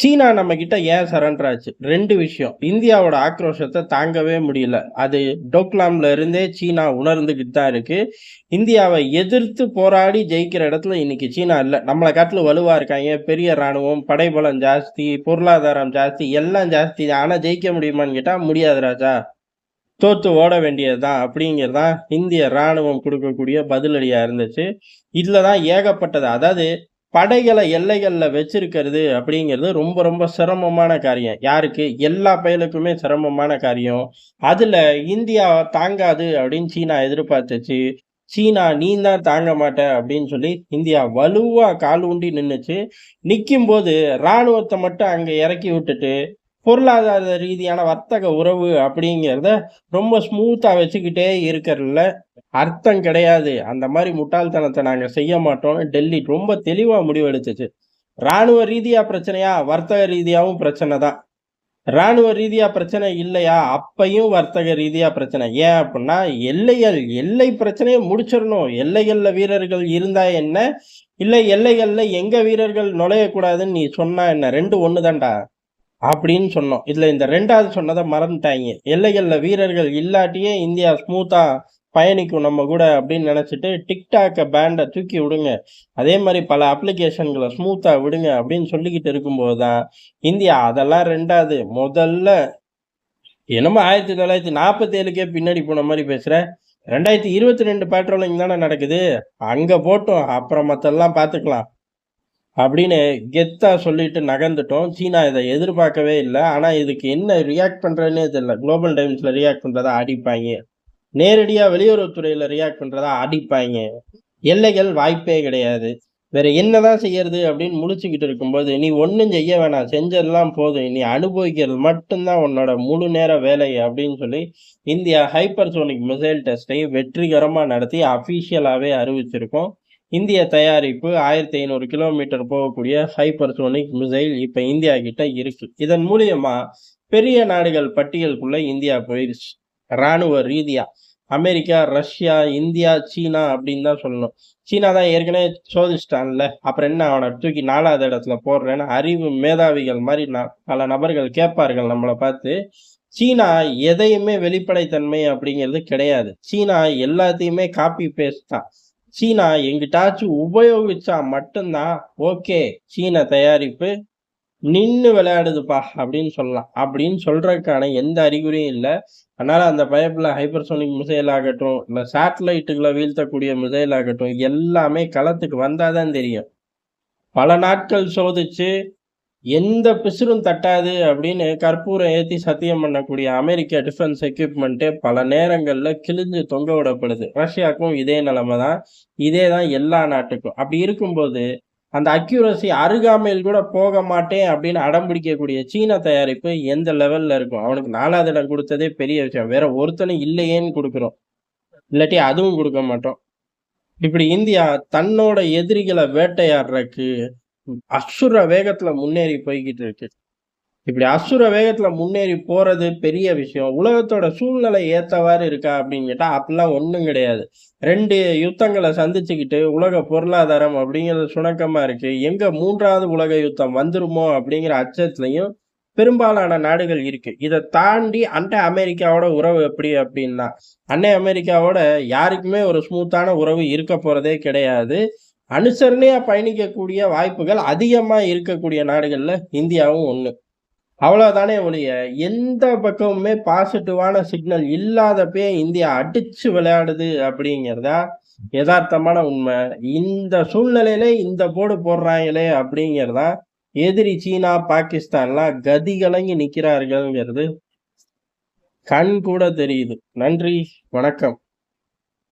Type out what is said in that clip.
சீனா நம்ம கிட்ட ஏன் சரண்டர் ஆச்சு? ரெண்டு விஷயம். இந்தியாவோட ஆக்ரோஷத்தை தாங்கவே முடியல. அது டோக்லாம்ல இருந்தே சீனா உணர்ந்துகிட்டு தான் இருக்கு. இந்தியாவை எதிர்த்து போராடி ஜெயிக்கிற இடத்துல இன்னைக்கு சீனா இல்லை. நம்மளை காட்டில் வலுவா இருக்காங்க. பெரிய ராணுவம் படைபலம் ஜாஸ்தி பொருளாதாரம் ஜாஸ்தி எல்லாம் ஜாஸ்தி. தான் ஆனால் ஜெயிக்க முடியுமான்னு கேட்டா முடியாது ராஜா. தோத்து ஓட வேண்டியதுதான் அப்படிங்கிறதான் இந்திய ராணுவம் கொடுக்கக்கூடிய பதிலடியா இருந்துச்சு. இதில் தான் ஏகப்பட்டது. அதாவது படைகளை எல்லைகளில் வச்சிருக்கிறது அப்படிங்கிறது ரொம்ப ரொம்ப சிரமமான காரியம். யாருக்கு? எல்லா பயலுக்குமே சிரமமான காரியம். அதில் இந்தியா தாங்காது அப்படின்னு சீனா எதிர்பார்த்துச்சு. சீனா நீ தான் தாங்க மாட்ட அப்படின்னு சொல்லி இந்தியா வலுவாக கால் ஊண்டி நின்றுச்சு நிற்கும் போது இராணுவத்தை மட்டும் அங்கே இறக்கி விட்டுட்டு பொருளாதார ரீதியான வர்த்தக உறவு அப்படிங்கிறத ரொம்ப ஸ்மூத்தாக வச்சுக்கிட்டே இருக்கிறதுல அர்த்தம் கிடையாது. அந்த மாதிரி முட்டாள்தனத்தை நாங்கள் செய்ய மாட்டோம்னு டெல்லி ரொம்ப தெளிவாக முடிவெடுத்துச்சு. ராணுவ ரீதியாக பிரச்சனையா? வர்த்தக ரீதியாகவும் பிரச்சனை தான். ராணுவ ரீதியாக பிரச்சனை இல்லையா? அப்பையும் வர்த்தக ரீதியாக பிரச்சனை. ஏன் அப்படின்னா எல்லைகள் எல்லை பிரச்சனையை முடிச்சிடணும். எல்லைகளில் வீரர்கள் இருந்தா என்ன? இல்லை எல்லைகளில் எங்கள் வீரர்கள் நுழையக்கூடாதுன்னு நீ சொன்னா என்ன? ரெண்டு ஒன்று தான்டா அப்படின்னு சொன்னோம். இதில் இந்த ரெண்டாவது சொன்னதை மறந்துட்டாங்க. எல்லைகளில் வீரர்கள் இல்லாட்டியே இந்தியா ஸ்மூத்தாக பயணிக்கும் நம்ம கூட அப்படின்னு நினச்சிட்டு டிக்டாக்கை பேண்டை தூக்கி விடுங்க. அதே மாதிரி பல அப்ளிகேஷன்களை ஸ்மூத்தாக விடுங்க அப்படின்னு சொல்லிக்கிட்டு இருக்கும்போது தான் இந்தியா அதெல்லாம் ரெண்டாவது. முதல்ல என்னமோ ஆயிரத்தி தொள்ளாயிரத்தி நாற்பத்தி ஏழுக்கே பின்னாடி போன மாதிரி பேசுகிறேன் ரெண்டாயிரத்தி இருபத்தி ரெண்டு பேட்ரோலிங் தானே நடக்குது. அங்கே போட்டோம் அப்புறம் மற்றெல்லாம் பார்த்துக்கலாம் அப்படின்னு கெத்தாக சொல்லிட்டு நகர்ந்துட்டோம். சீனா இதை எதிர்பார்க்கவே இல்லை. ஆனால் இதுக்கு என்ன ரியாக்ட் பண்ணுறதுன்னே தெரியல. குளோபல் டைம்ஸில் ரியாக்ட் பண்ணுறதா அடிப்பாங்க. நேரடியாக வெளியுறவுத்துறையில் ரியாக்ட் பண்ணுறதா அடிப்பாங்க. எல்லைகள் வாய்ப்பே கிடையாது. வேற என்னதான் செய்யறது அப்படின்னு முழிச்சுக்கிட்டு இருக்கும்போது நீ ஒன்றும் செய்ய வேணாம். செஞ்சதெல்லாம் போதும். நீ அனுபவிக்கிறது மட்டும்தான் உன்னோட முழு நேர வேலை அப்படின்னு சொல்லி இந்தியா ஹைப்பர்சோனிக் மிசைல் டெஸ்ட்டை வெற்றிகரமாக நடத்தி அஃபீஷியலாகவே அறிவிச்சிருக்கோம். இந்திய தயாரிப்பு ஆயிரத்தி ஐநூறு கிலோமீட்டர் போகக்கூடிய ஹைப்பர்சோனிக் மிசைல் இப்போ இந்தியா கிட்ட இருக்கு. இதன் மூலியமா பெரிய நாடுகள் பட்டியலுக்குள்ள இந்தியா போயிடுச்சு. ராணுவ ரீதியா. அமெரிக்கா ரஷ்யா இந்தியா சீனா அப்படின்னு தான் சொல்லணும். சீனா தான் ஏற்கனவே சோதிச்சிட்டான்ல. அப்புறம் என்ன அவனை தூக்கி நாலாவது இடத்துல போடுறேன்னு அறிவு மேதாவிகள் மாதிரி பல நபர்கள் கேட்பார்கள் நம்மளை பார்த்து. சீனா எதையுமே வெளிப்படைத்தன்மை அப்படிங்கிறது கிடையாது. சீனா எல்லாத்தையுமே காப்பி பேஸ்ட் தான். சீனா எங்கிட்டாச்சும் உபயோகிச்சா மட்டும்தான் ஓகே. சீன தயாரிப்பு நின்று விளையாடுதுப்பா அப்படின்னு சொல்லலாம். அப்படின்னு சொல்றதுக்கான எந்த அறிகுறியும் இல்லை. அதனால அந்த பயப்பில் ஹைப்பர்சோனிக் மிசைல் ஆகட்டும் இல்லை சேட்டலைட்டுகளை வீழ்த்தக்கூடிய மிசைல் ஆகட்டும் எல்லாமே களத்துக்கு வந்தாதான் தெரியும். பல நாட்கள் சோதிச்சு எந்த பிசுரும் தட்டாது அப்படின்னு கற்பூரம் ஏற்றி சத்தியம் பண்ணக்கூடிய அமெரிக்க டிஃபென்ஸ் எக்யூப்மெண்ட்டு பல நேரங்களில் கிழிஞ்சு தொங்க விடப்படுது. ரஷ்யாவுக்கும் இதே நிலைமை தான் இதே தான் எல்லா நாட்டுக்கும். அப்படி இருக்கும்போது அந்த அக்யூரசி அருகாமையில் கூட போக மாட்டேன் அப்படின்னு அடம் பிடிக்கக்கூடிய சீன தயாரிப்பு எந்த லெவல்ல இருக்கும்? அவனுக்கு நாலாவது இடம் கொடுத்ததே பெரிய விஷயம். வேற ஒருத்தனும் இல்லையேன்னு கொடுக்குறோம். இல்லாட்டி அதுவும் கொடுக்க மாட்டோம். இப்படி இந்தியா தன்னோட எதிரிகளை வேட்டையாடுறதுக்கு அசுர வேகத்துல முன்னேறி போய்கிட்டு இருக்கு. இப்படி அசுர வேகத்தில் முன்னேறி போகிறது பெரிய விஷயம். உலகத்தோட சூழ்நிலை ஏற்றவாறு இருக்கா அப்படின்னு கேட்டால் அப்படிலாம் ஒன்றும் கிடையாது. ரெண்டு யுத்தங்களை சந்திச்சுக்கிட்டு உலக பொருளாதாரம் அப்படிங்கிறது சுணக்கமாக இருக்கு. எங்கே மூன்றாவது உலக யுத்தம் வந்துருமோ அப்படிங்கிற அச்சத்துலையும் பெரும்பாலான நாடுகள் இருக்கு. இதை தாண்டி அண்டை அமெரிக்காவோட உறவு எப்படி அப்படின்னா அன்னை அமெரிக்காவோட யாருக்குமே ஒரு ஸ்மூத்தான உறவு இருக்க போறதே கிடையாது. அனுசரணையா பயணிக்கக்கூடிய வாய்ப்புகள் அதிகமா இருக்கக்கூடிய நாடுகள்ல இந்தியாவும் ஒன்று அவ்வளோதானே ஒழிய எந்த பக்கமுமே பாசிட்டிவான சிக்னல் இல்லாதப்பே இந்தியா அடிச்சு விளையாடுது அப்படிங்கிறதா யதார்த்தமான உண்மை. இந்த சூழ்நிலையில இந்த போர்டு போடுறாங்களே அப்படிங்கிறதா எதிரி சீனா பாகிஸ்தான்லாம் கதி கலங்கி நிற்கிறார்கள்ங்கிறது கண் கூட தெரியுது. நன்றி வணக்கம்.